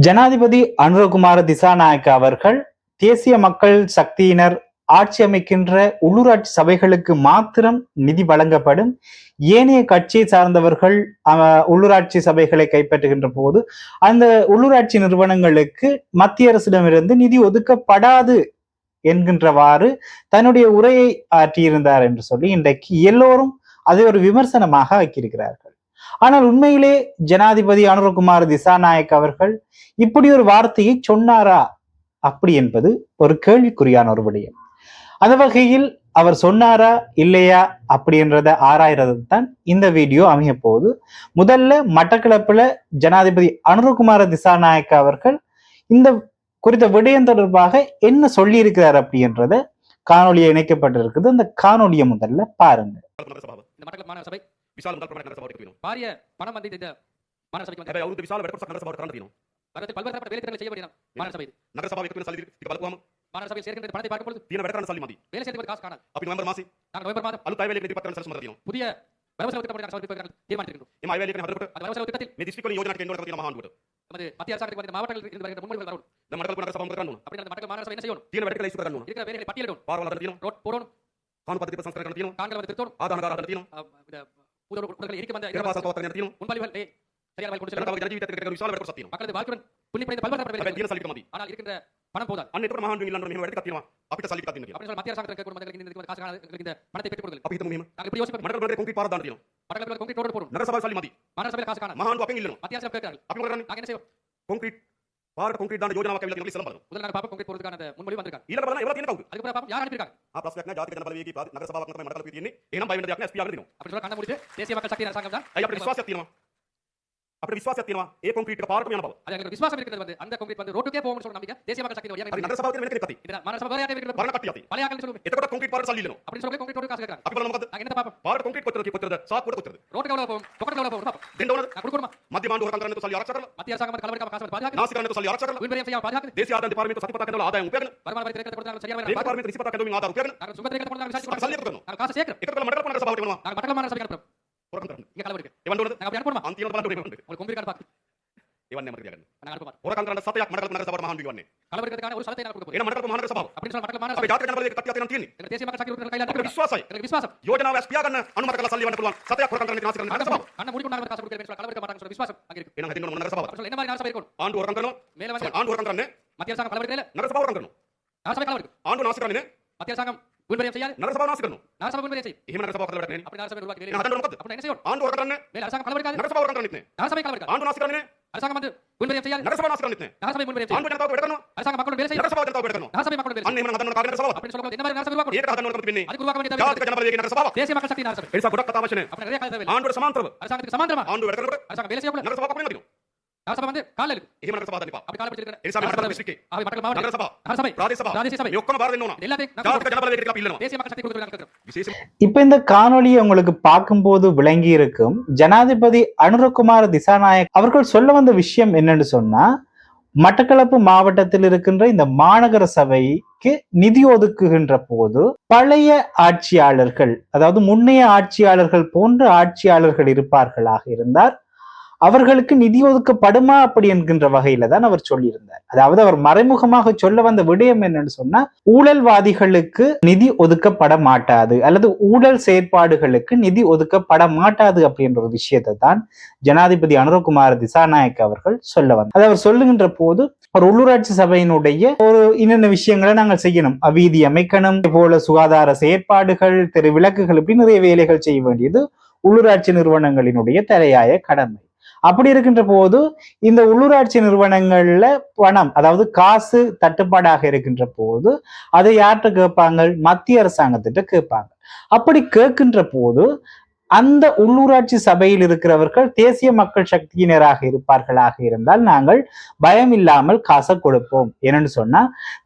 ஜனாதிபதி அனுரகுமார திசாநாயக்க அவர்கள் தேசிய மக்கள் சக்தியினர் ஆட்சி அமைக்கின்ற உள்ளூராட்சி சபைகளுக்கு மாத்திரம் நிதி வழங்கப்படும் ஏனைய கட்சியை சார்ந்தவர்கள் அஹ், உள்ளூராட்சி சபைகளை கைப்பற்றுகின்ற போது அந்த உள்ளூராட்சி நிறுவனங்களுக்கு மத்திய அரசிடமிருந்து நிதி ஒதுக்கப்படாது என்கின்றவாறு தன்னுடைய உரையை ஆற்றியிருந்தார் என்று சொல்லி இன்றைக்கு எல்லோரும் அதை ஒரு விமர்சனமாக ஆக்கியிருக்கிறார்கள். ஆனால் உண்மையிலே ஜனாதிபதி அனுரகுமார் திசாநாயக் அவர்கள் இப்படி ஒரு வார்த்தையை சொன்னாரா? அப்படி என்பது ஒரு கேள்விக்குறியான ஒரு விடயம். அந்த வகையில் அவர் சொன்னாரா இல்லையா அப்படின்றத ஆராயறது தான் இந்த வீடியோ அமைய போகுது. முதல்ல மட்டக்களப்புல ஜனாதிபதி அனுரகுமார திசாநாயக்க அவர்கள் இந்த குறித்த விடயம் தொடர்பாக என்ன சொல்லி இருக்கிறார் அப்படின்றத காணொலியை இணைக்கப்பட்டிருக்குது. அந்த காணொலியை முதல்ல பாருங்க. ವಿಶಾಲ ಮುಂದಾಲ್ ಪ್ರಮಾಣ ಕನ್ನಡ ಸಭಾವಟಕ್ಕೆ ವೀನು பாரிய பணம் வந்து இந்த மாநகர சபைக்கு வந்து ಅವರು ವಿಶಾಲ ಬೆಡಕೊಡ ಕನ್ನಡ ಸಭಾವಟ ತಾಂಡ ವೀನು வரத்தில் பல்வேறுபட்ட வேலைத்திட்டங்களை செய்ய வேண்டிய மாநகர சபை ನಗರ ಸಭಾ ವ್ಯಕ್ತಿಯನ್ನು ಸಲ್ಲಿಸಿ ಇದು ಬಲಕುವಾಮ மாநகர சேர்க்கின்ற பணத்தை பார்க்கும்போது தீன ಬೆಡಕರಣ ಸಲ್ಲಿ ಮಾಡಿ வேலை செய்வதற்கு காசு காணாது. ಅಪ್ಪಿ ನವೆಂಬರ್ ಮಾಸಿ நாங்கள் நவம்பர் மாதம் அலு ತಾಯಿ ವೇಲೆಗೆ ಪತ್ರನ ಸಲ್ಲಿಸು ಮಾಡ್ತೀವಿ புதிய வரவு செலவு திட்டம் சமர்ப்பிப்பதற்கு தீர்மானித்திருக்கிறோம் ನಿಮ್ಮ ಐ ವೇಲೆಗೆ ಹದರಪಟ್ಟು அந்த வரவு செலவு திட்டத்தில் ಮೇ ದಿಸ್ಟ್ರಿಕ್ಟ್ ಯೋಜನೆ ಕೇಂದ್ರ ಕಮಿಟಿ ಮಹಾನ್ ಬಿಟ್ಟು நமது மத்திய அரசாங்கத்துக்கு வந்து மாவட்டங்களில் இருந்து வருகின்ற முன்மொழிகள் வரணும் ನಮ್ಮ ಮಡಕಲ್ ನಗರ ಸಭಾ ಮುಂದೆ அப்படி அந்த மட்டங்கள் மாநகர சபை என்ன செய்யணும்? தீನ ಬೆಡಕಲ ಇಸ್ಕರ ಕಾಣೋಣ இருக்கிற வேலைகளை பட்டியலிடணும். பார்வலದ தீನು ரோட் போடணும். ಕಾನೂನು ಪದ್ಧತಿ ಸಂಸ್ಕರಣೆ ಕಾಣೋಣ காண்களை வந்து திருத்தணும். ಆಧಾರ ಆಧಾರ ತರತೀನು ಉದರಗಳು ಎರಿಕೆ ಬಂದ கொண்டு அப்படி சொல்ல மத்திய பாரத கான்கிரீட் தான் யோஜனா கவிதை உங்களுக்கு சிலம் முதல்ல பாப்பா கான்கிரீட் போறதுக்கான முன்மொழி வந்திருக்காங்க இல்ல பாருங்க எவ்வளவு தீன கவுக்கு அதுக்கு பாப்பா யார் அனுப்பிருக்காங்க ஆ பிளஸ் கட்னா ஜாதி கட்ன பதவிக்கு பாதி நகரசபா வக்கன மண்டல பீதி என்ன ஏனம் பை வேண்டிய அக்ன எஸ்பி ஆகிறது அப்படி சொல்ல கண்ண மூடிட்டு தேசிய மக்கள் சக்தி அரசாங்கம் தான் ஐயா அப்படி விசுவாசத்தினோம் அப்படி விசுவாச தீர்மா ஏ கான்கிரீட் பார்க்கும் அனுபவம் அது எங்களுக்கு விசுவாசம் இருக்கிறது வந்து அந்த கான்கிரீட் வந்து ரோட்டுக்கே போகும் சொல்ற நம்பிக்கை தேசிய மக்கள் சக்தி வழியாக நகர சபாவுக்கு எனக்கு பத்தி இந்த மன சபா வரையாக இருக்கிறது மரண கட்டியாதி பழைய ஆட்கள் சொல்லுங்க எத்தனை கான்கிரீட் பார் சல்லி இல்லனோ அப்படி சொல்லி கான்கிரீட் ரோட்டு காசு கேக்குறாங்க அப்ப நமக்கு நாங்க என்ன பாப்போம் பார் கான்கிரீட் கொத்துறது கொத்துறது சாப் கூட கொத்துறது ரோட்டுக்கு எவ்வளவு போகும் பக்கத்துல எவ்வளவு போகும் பாப்போம் ரெண்டு ஒன்று நான் கொடுக்கணும் மத்திய ஆண்டு ஒரு கலந்து சொல்லி அரசாங்கல மத்திய அரசாங்கம் கலவரிக்காம காசு பாதுகாக்க நாசிகரனுக்கு சொல்லி அரசாங்கல உயிர் செய்ய பாதுகாக்க தேசிய ஆதாரம் டிபார்ட்மெண்ட் சத்தி பத்தாக்கன ஆதாயம் உபயோகம் வருமான வரி திரக்கத்தை கொடுத்தாங்க சரியான டிபார்ட்மெண்ட் சத்தி பத்தாக்கன ஆதாயம் உபயோகம் நாங்க சுங்க திரக்கத்தை கொடுத்தாங்க சல்லி கொடுக்கணும் காசு சேக்கறோம் எக்கத்துல மண்டல பண்ண சபாவுக்கு நாங்க மண்டல மண்டல சபைக்கு புறக்கணும் இங்க கலவு இருக்கு இவன் நான் அப்படி அனுப்பணுமா அந்த இவன் பண்ணி உங்களுக்கு கொம்பு கார்டு பாக்கு இவன் நமக்கு கேட்கணும் நான் அனுப்ப மாட்டேன் புறக்கணும் சத்தையாக மடக்கல் நகர சபா மகான் இவன் கலவரத்துக்கான ஒரு சலத்தை நான் கொடுப்போம் என்ன மடக்கல் மகான் சபா அப்படி சொல்ல மடக்கல் மகான் ஜாத்திரை கணபதி கத்தியா தினம் தீனி எனக்கு தேசிய மக்கள் சக்தி உள்ள கையில எனக்கு விசுவாசம் எனக்கு விசுவாசம் யோஜனாவை எஸ்பியா கண்ண அனுமதிக்கல சல்லி வந்து போலாம் சத்தையாக புறக்கணும் நாசி கண்ண சபா அண்ணா மூடி கொண்டாங்க காசு கொடுக்க பேசலாம் கலவரக்க மாட்டாங்க சொல்ல விசுவாசம் அங்க இருக்கு என்ன அதிகம் நகர சபா சொல்ல என்ன மாதிரி நகர சபா இருக்கும் ஆண்டு உறங்கணும் மேல வந்து ஆண்டு உறங்கணும் மத்திய அரசாங்கம் கலவரக்கல நகர சபா உறங்கணும் நகர சபா கலவரக்கு ஆண்டு நாசி கண்ணு மத்திய அரசாங்கம் முன்வரையம் செய்யாது நகரசபா நாசிக்கணும் நகரசபா முன்வரையம் செய்யும் இஹிம நகரசபா கலவர கரணும் அப்படி நகரசபா உருவாக்கி வேணும் அதன் நோக்கத்து அப்படி என்ன செய்யும் ஆண்டு ஒரு கரணும் மேல அரசாங்கம் கலவர நகரசபா ஒரு கரணும் நகரசபை கலவர ஆண்டு நாசிக்கணும் அரசாங்கம் வந்து முன்வரையம் செய்யாது நகரசபா நாசிக்கணும் நகரசபை முன்வரையம் ஆண்டு ஜனதாவுக்கு விடணும் அரசாங்கம் மக்களும் வேலை செய்யும் நகரசபா ஜனதாவுக்கு விடணும் நகரசபை மக்களும் வேலை செய்யும் அதன் நோக்கத்து நகரசபா அப்படி சொல்லும்போது என்ன மாதிரி நகரசபை உருவாக்கணும் ஏக அதன் நோக்கத்து பின்னே அதுக்கு உருவாக்க வேண்டிய ஜாதிக ஜனபல வேகி நகரசபா தேசிய மக்கள் சக்தி நகரசபை எரிசா குடக்க தாமசனே அப்படி நிறைய காலத்துல ஆண்டு சமாந்தரம் அரசாங்கத்துக்கு சமாந்தரமா ஆண்டு விடக்கணும் அரசாங்கம் வேலை செய்யக்கூடாது நகரசபா கப்பணும் இப்ப இந்த காணொளி உங்களுக்கு பார்க்கும்போது விளங்கி இருக்கும் ஜனாதிபதி அனுரகுமார் திசாநாயக். அவர்கள் சொல்ல வந்த விஷயம் என்னன்னு சொன்னா மட்டக்களப்பு மாவட்டத்தில் இருக்கின்ற இந்த மாநகர சபைக்கு நிதி ஒதுக்குகின்ற போது பழைய ஆட்சியாளர்கள் அதாவது முன்னைய ஆட்சியாளர்கள் போன்ற ஆட்சியாளர்கள் இருப்பார்களாக இருந்தார். அவர்களுக்கு நிதி ஒதுக்கப்படுமா அப்படி என்கின்ற வகையில தான் அவர் சொல்லியிருந்தார். அதாவது அவர் மறைமுகமாக சொல்ல வந்த விடயம் என்னன்னு சொன்னா ஊழல்வாதிகளுக்கு நிதி ஒதுக்கப்பட மாட்டாது அல்லது ஊழல் செயற்பாடுகளுக்கு நிதி ஒதுக்கப்பட மாட்டாது அப்படின்ற ஒரு விஷயத்தை தான் ஜனாதிபதி அனுரகுமார் திசாநாயக் அவர்கள் சொல்ல வந்தார். அது அவர் சொல்லுகின்ற போது ஒரு உள்ளூராட்சி சபையினுடைய ஒரு இன்னென்ன விஷயங்களை நாங்கள் செய்யணும்? அவீதி அமைக்கணும் போல சுகாதார செயற்பாடுகள் தெரு விளக்குகள் இப்படி நிறைய வேலைகள் செய்ய வேண்டியது உள்ளூராட்சி நிறுவனங்களினுடைய தலையாய கடமை. அப்படி இருக்கின்ற போது இந்த உள்ளூராட்சி நிறுவனங்கள்ல பணம் அதாவது காசு தட்டுப்பாடாக இருக்கின்ற போது அதை யார்கிட்ட கேட்பாங்க மத்திய அரசாங்கத்திட்ட கேட்பாங்க. அப்படி கேட்கின்ற போது அந்த உள்ளூராட்சி சபையில் இருக்கிறவர்கள் தேசிய மக்கள் சக்தியினராக இருப்பார்களாக இருந்தால் நாங்கள் பயம் இல்லாமல் காசை கொடுப்போம். என்னன்னு சொன்னா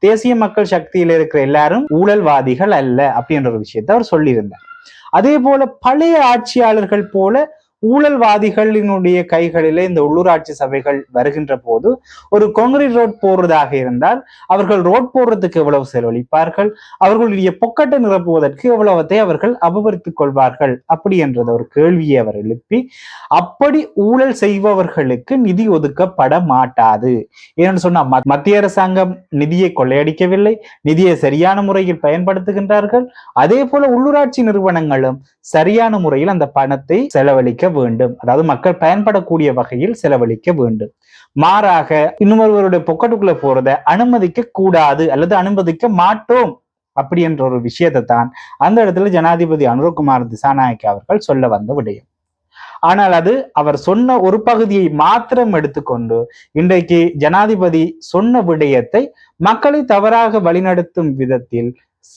தேசிய மக்கள் சக்தியில் இருக்கிற எல்லாரும் ஊழல்வாதிகள் அல்ல அப்படின்ற ஒரு விஷயத்தை அவர் சொல்லியிருந்தார். அதே போல பழைய ஆட்சியாளர்கள் போல ஊழல்வாதிகளினுடைய கைகளிலே இந்த உள்ளூராட்சி சபைகள் வருகின்ற போது ஒரு கான்கிரீட் ரோட் போடுறதாக இருந்தால் அவர்கள் ரோட் போடுறதுக்கு எவ்வளவு செலவழிப்பார்கள்? அவர்களுடைய பொக்கட்டை நிரப்புவதற்கு எவ்வளவத்தை அவர்கள் அபகரித்துக் கொள்வார்கள்? அப்படி என்றது ஒரு கேள்வியை அவர் எழுப்பி அப்படி ஊழல் செய்பவர்களுக்கு நிதி ஒதுக்கப்பட மாட்டாது. ஏன்னு சொன்னா மத்- மத்திய அரசாங்கம் நிதியை கொள்ளையடிக்கவில்லை நிதியை சரியான முறையில் பயன்படுத்துகின்றார்கள். அதே போல உள்ளூராட்சி நிறுவனங்களும் சரியான முறையில் அந்த பணத்தை செலவழிக்க வேண்டும். அதாவது மக்கள் பயன்படக்கூடிய வகையில் செலவழிக்க வேண்டும். மாறாக இன்னொருவருடைய பொக்கெட்டுக்குள்ள போறத அனுமதிக்க கூடாது அல்லது அனுமதிக்க மாட்டோம். அப்படி என்ற ஒரு விஷயத்தை தான் அந்த இடத்துல ஜனாதிபதி அனுரகுமார் திசாநாயக் அவர்கள் சொல்ல வந்த விடயம். ஆனால் அது அவர் சொன்ன ஒரு பகுதியை மாத்திரம் எடுத்துக்கொண்டு இன்றைக்கு ஜனாதிபதி சொன்ன விடயத்தை மக்களை தவறாக வழிநடத்தும் விதத்தில்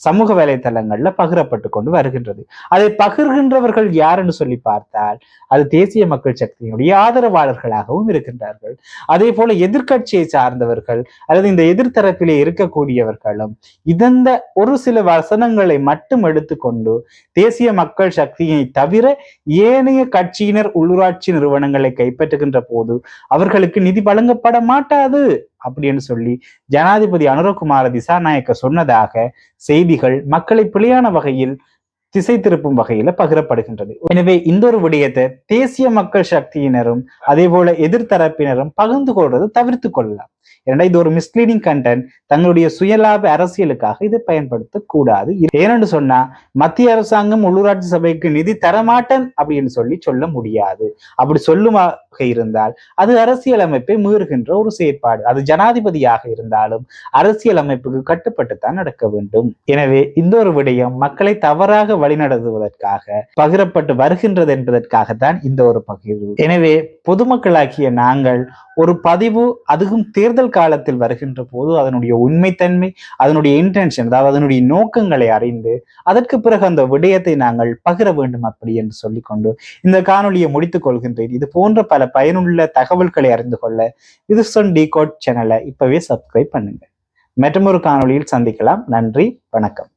சமூக வலைதளங்கள்ல பகிரப்பட்டு கொண்டு வருகின்றது. அதை பகிர்கின்றவர்கள் யாருன்னு சொல்லி பார்த்தால் அது தேசிய மக்கள் சக்தியினுடைய ஆதரவாளர்களாகவும் இருக்கின்றார்கள். அதே போல எதிர்கட்சியை சார்ந்தவர்கள் அல்லது இந்த எதிர்த்தரப்பிலே இருக்கக்கூடியவர்களும் இதந்த ஒரு சில வசனங்களை மட்டும் எடுத்துக்கொண்டு தேசிய மக்கள் சக்தியை தவிர ஏனைய கட்சியினர் உள்ளூராட்சி நிறுவனங்களை கைப்பற்றுகின்ற போது அவர்களுக்கு நிதி வழங்கப்பட மாட்டாது. அப்படின்னு சொல்லி ஜனாதிபதி அனுரகுமார திசாநாயக்க சொன்னதாக செய்திகள் மக்களை பிழையான வகையில் திசை திருப்பும் வகையில பகிரப்படுகின்றது. எனவே இந்த ஒரு விடயத்தை தேசிய மக்கள் சக்தியினரும் அதே போல எதிர்த்தரப்பினரும் பகிர்ந்து கொள்வதை தவிர்த்து கொள்ளலாம். ஏன்னா இது ஒரு மிஸ்லீடிங் கண்டென்ட் தங்களுடைய சுயலாப அரசியலுக்காக இதை பயன்படுத்த கூடாது. ஏனென்று சொன்னா மத்திய அரசாங்கம் உள்ளூராட்சி சபைக்கு நிதி தரமாட்டேன் அப்படின்னு சொல்லி சொல்ல முடியாது. அப்படி இருந்தால் அது அரசியலமைப்பை மீறுகின்ற ஒரு செயற்பாடு. அது ஜனாதிபதியாக இருந்தாலும் அரசியல் அமைப்புக்கு கட்டுப்பட்டுத்தான் நடக்க வேண்டும். எனவே இந்த ஒரு விடயம் மக்களை தவறாக வழிநடத்துவதற்காக பகிரப்பட்டு வருகின்றது என்பதற்காகத்தான் இந்த ஒரு பகிர்வு. எனவே பொதுமக்களாகிய நாங்கள் ஒரு பதிவு அதுவும் தேர்தல் காலத்தில் வருகின்ற போது அதனுடைய உண்மைத்தன்மை அதனுடைய இன்டென்ஷன் அதாவது அதனுடைய நோக்கங்களை அறிந்து அதற்கு பிறகு அந்த விடயத்தை நாங்கள் பகிர வேண்டும் அப்படி என்று சொல்லிக்கொண்டு இந்த காணொளியை முடித்துக் கொள்கின்றேன். இது போன்ற பல பயனுள்ள தகவல்களை அறிந்து கொள்ள இது சொன் டி கோட் சேனலை இப்பவே சப்ஸ்கிரைப் பண்ணுங்க மற்றொரு காணொளியில் சந்திக்கலாம். நன்றி. வணக்கம்.